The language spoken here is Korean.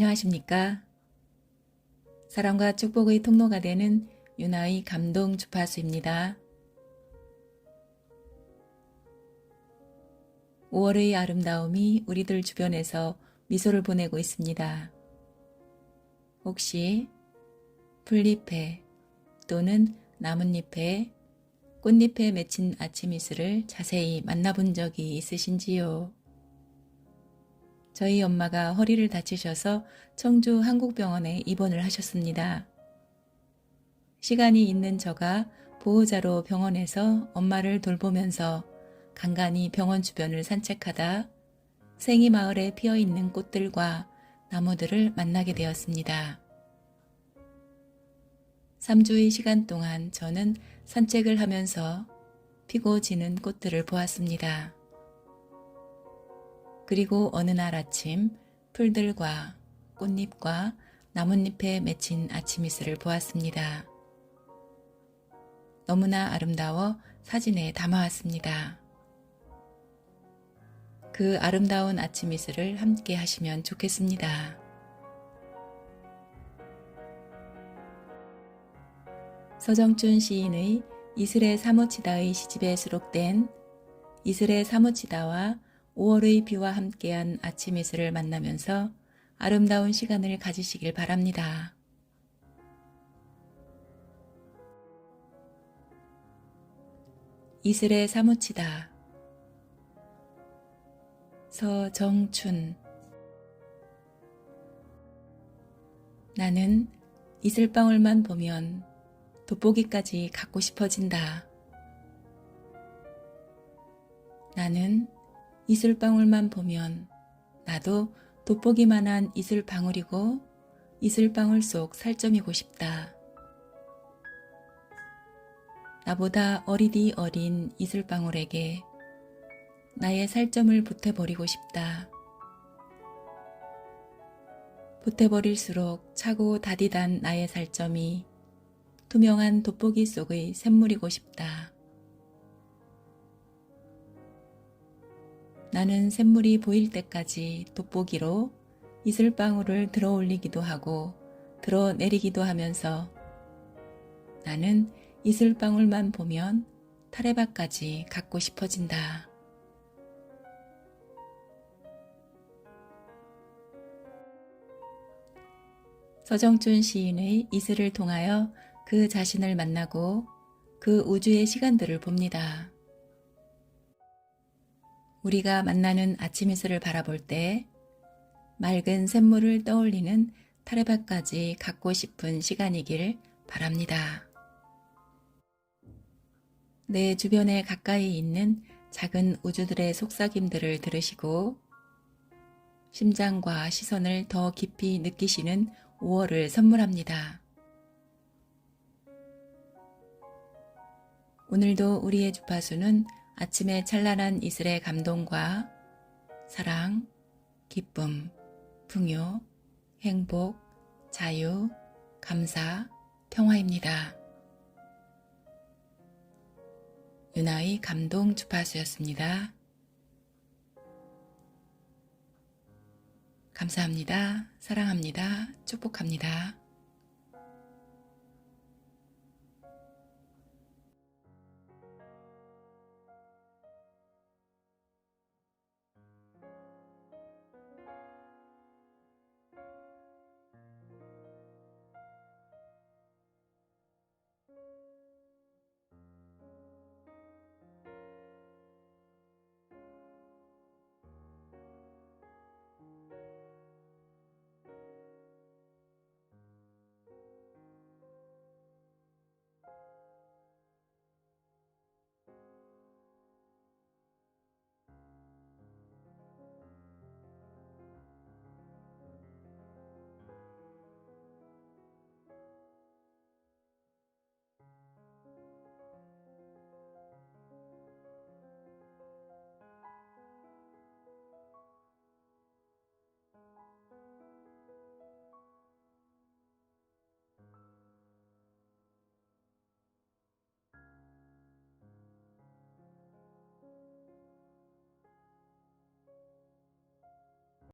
안녕하십니까? 사랑과 축복의 통로가 되는 유나의 감동 주파수입니다. 5월의 아름다움이 우리들 주변에서 미소를 보내고 있습니다. 혹시 풀잎에 또는 나뭇잎에 꽃잎에 맺힌 아침 이슬을 자세히 만나본 적이 있으신지요? 저희 엄마가 허리를 다치셔서 청주 한국병원에 입원을 하셨습니다. 시간이 있는 저가 보호자로 병원에서 엄마를 돌보면서 간간히 병원 주변을 산책하다 생이 마을에 피어 있는 꽃들과 나무들을 만나게 되었습니다. 3주의 시간 동안 저는 산책을 하면서 피고 지는 꽃들을 보았습니다. 그리고 어느 날 아침 풀들과 꽃잎과 나뭇잎에 맺힌 아침 이슬을 보았습니다. 너무나 아름다워 사진에 담아왔습니다. 그 아름다운 아침 이슬을 함께 하시면 좋겠습니다. 서정춘 시인의 이슬의 사무치다의 시집에 수록된 이슬의 사무치다와 5월의 비와 함께한 아침 이슬을 만나면서 아름다운 시간을 가지시길 바랍니다. 이슬의 사무치다 서정춘 나는 이슬방울만 보면 돋보기까지 갖고 싶어진다. 나는 이슬방울만 보면 나도 돋보기만한 이슬방울이고 이슬방울 속 살점이고 싶다. 나보다 어리디 어린 이슬방울에게 나의 살점을 보태버리고 싶다. 보태버릴수록 차고 다디단 나의 살점이 투명한 돋보기 속의 샘물이고 싶다. 나는 샘물이 보일 때까지 돋보기로 이슬방울을 들어 올리기도 하고 들어 내리기도 하면서 나는 이슬방울만 보면 타레바까지 갖고 싶어진다. 서정춘 시인의 이슬을 통하여 그 자신을 만나고 그 우주의 시간들을 봅니다. 우리가 만나는 아침 이슬을 바라볼 때 맑은 샘물을 떠올리는 타레바까지 갖고 싶은 시간이길 바랍니다. 내 주변에 가까이 있는 작은 우주들의 속삭임들을 들으시고 심장과 시선을 더 깊이 느끼시는 5월을 선물합니다. 오늘도 우리의 주파수는 아침의 찬란한 이슬의 감동과 사랑, 기쁨, 풍요, 행복, 자유, 감사, 평화입니다. 유나의 감동 주파수였습니다. 감사합니다. 사랑합니다. 축복합니다.